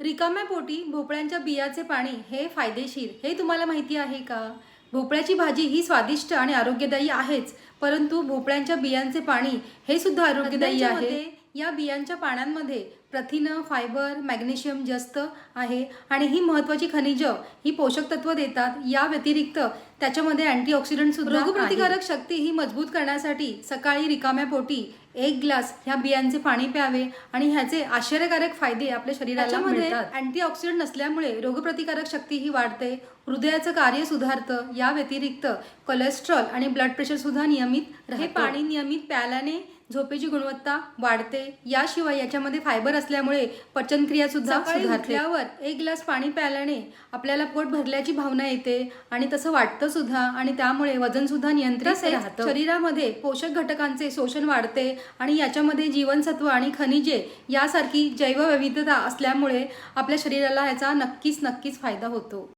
रिकाम्या पोटी भोपळ्यांच्या बियाचे पाणी हे फायदेशीर. हे तुम्हाला माहिती आहे का? भोपळ्याची भाजी ही स्वादिष्ट आणि आरोग्यदायी आहेच परंतु भोपळ्यांच्या बियांचे पाणी हे सुद्धा आरोग्यदायी आहे. या बियांच्या पाण्यामध्ये प्रथिनं फायबर मॅग्नेशियम जास्त आहे आणि ही महत्त्वाची खनिजं ही पोषक तत्व देतात. या व्यतिरिक्त त्याच्यामध्ये अँटीऑक्सिडंट सुद्धा रोगप्रतिकारक शक्ती ही मजबूत करण्यासाठी सकाळी रिकाम्या पोटी एक ग्लास ह्या बियांचे पाणी प्यावे आणि ह्याचे आश्चर्यकारक फायदे आपल्या शरीराला मिळतात. अँटीऑक्सिडंट नसल्यामुळे रोगप्रतिकारक शक्ती ही वाढते हृदयाचं कार्य सुधारतं. या व्यतिरिक्त कोलेस्ट्रॉल आणि ब्लड प्रेशर सुद्धा नियमित हे पाणी नियमित प्यायल्याने झोपेची गुणवत्ता वाढते. याशिवाय याच्यामध्ये फायबर असल्यामुळे पचनक्रिया सुद्धा सुधारल्यावर एक ग्लास पाणी प्यायल्याने आपल्याला पोट भरल्याची भावना येते आणि तसं वाटतं सुद्धा आणि त्यामुळे वजन सुद्धा नियंत्रित राहतं. शरीरामध्ये पोषक घटकांचे शोषण वाढते आणि याच्यामध्ये जीवनसत्व आणि खनिजे यासारखी जैवविविधता असल्यामुळे आपल्या शरीराला याचा नक्कीच नक्कीच फायदा होतो.